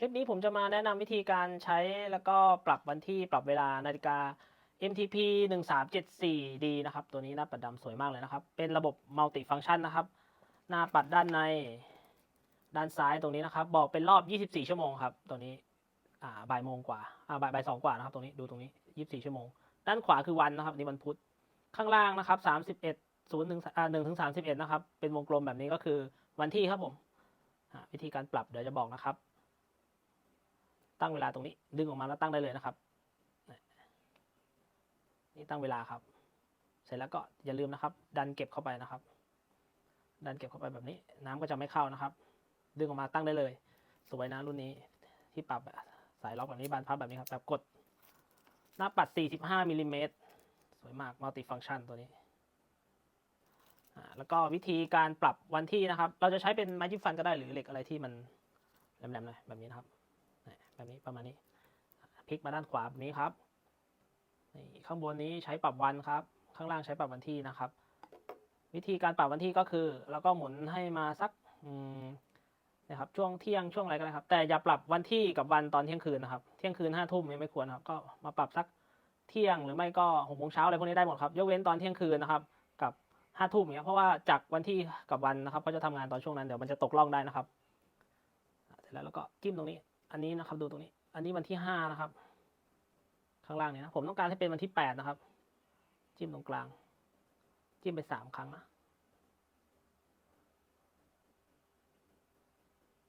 คลิปนี้ผมจะมาแนะนำวิธีการใช้แล้วก็ปรับวันที่ปรับเวลานาฬิกา MTP 1374D นะครับ ตัวนี้หน้าปัดดำสวยมากเลยนะครับ เป็นระบบมัลติฟัง c t ชันนะครับ หน้าปัดด้านในด้านซ้ายตรงนี้นะครับ บอกเป็นรอบ 24 ชั่วโมงครับ ตัวนี้อ่าบ่ายโมงกว่าอ่าบ่ายบ่ายสองกว่านะครับ ตรงนี้ดูตรงนี้ 24 ชั่วโมง ด้านขวาคือวันนะครับ นี่วันพุธข้างล่างนะครับ 31 0ถึงอ่า1ถึง31 นะครับ เป็นวงกลมแบบนี้ก็คือวันที่ครับผมวิธีการปรับเดี๋ยวจะบอกนะครับ ตั้งเวลาตรงนี้ ดึงออกมาแล้วตั้งได้เลยนะครับ นี่ตั้งเวลาครับ เสร็จแล้วก็อย่าลืมนะครับ ดันเก็บเข้าไปนะครับ ดันเก็บเข้าไปแบบนี้ น้ำก็จะไม่เข้านะครับ ดึงออกมาตั้งได้เลย สวยนะรุ่นนี้ที่ปรับสายล็อกแบบนี้บานพับแบบนี้ครับแบบกด หน้าปัด 45มิลลิเมตรสวยมากมัลติฟังชันตัวนี้อ่าแล้วก็วิธีการปรับวันที่นะครับ เราจะใช้เป็นไม้จิ้มฟันก็ได้หรือเหล็กอะไรที่มันแหลมๆหน่อยแบบนี้นะครับ แบบนี้ประมาณนี้พลิกมาด้านขวาแบบนี้ครับนี่ข้างบนนี้ใช้ปรับวันครับ ข้างล่างใช้ปรับวันที่นะครับ วิธีการปรับวันที่ก็คือเราก็หมุนให้มาสักนะครับช่วงเที่ยงช่วงอะไรก็ได้ครับ แต่อย่าปรับวันที่กับวันตอนเที่ยงคืนนะครับ เที่ยงคืนห้าทุ่มไม่ควรครับ ก็มาปรับสักเที่ยงหรือไม่ก็หกโมงเช้าอะไรพวกนี้ได้หมดครับยกเว้นตอนเที่ยงคืนนะครับ กับห้าทุ่มเงี้ยเพราะว่าจากวันที่กับวันนะครับก็จะทำงานตอนช่วงนั้นเดี๋ยวมันจะตกล่องได้นะครับเสร็จแล้วเราก็จิ้มตรงนี้ อันนี้นะครับดูตรงนี้ อันนี้วันที่ห้านะครับ ข้างล่างเนี่ยนะผมต้องการให้เป็นวันที่แปดนะครับ จิ้มตรงกลาง จิ้มไปสามครั้งนะ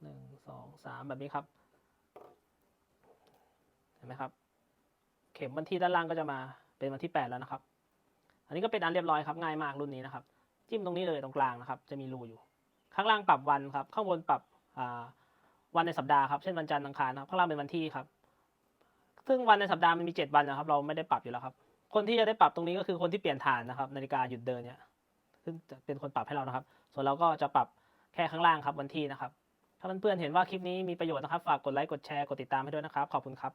หนึ่งสองสามแบบนี้ครับ เห็นไหมครับ เข็มวันที่ด้านล่างก็จะมาเป็นวันที่แปดแล้วนะครับ อันนี้ก็เป็นอันเรียบร้อยครับง่ายมากรุ่นนี้นะครับ จิ้มตรงนี้เลยตรงกลางนะครับ จะมีรูอยู่ ข้างล่างปรับวันครับ ข้างบนปรับอ่า วันในสัปดาห์ครับ เช่นวันจันทร์อังคารนะครับข้างล่างเป็นวันที่ครับ ซึ่งวันในสัปดาห์มันมีเจ็ดวันนะครับ เราไม่ได้ปรับอยู่แล้วครับ คนที่จะได้ปรับตรงนี้ก็คือคนที่เปลี่ยนฐานนะครับ นาฬิกาหยุดเดินเนี่ย ซึ่งจะเป็นคนปรับให้เรานะครับ ส่วนเราก็จะปรับแค่ข้างล่างครับวันที่นะครับ ถ้าเพื่อนๆเห็นว่าคลิปนี้มีประโยชน์นะครับ ฝากกดไลค์ กดแชร์ กดติดตามให้ด้วยนะครับ ขอบคุณครับ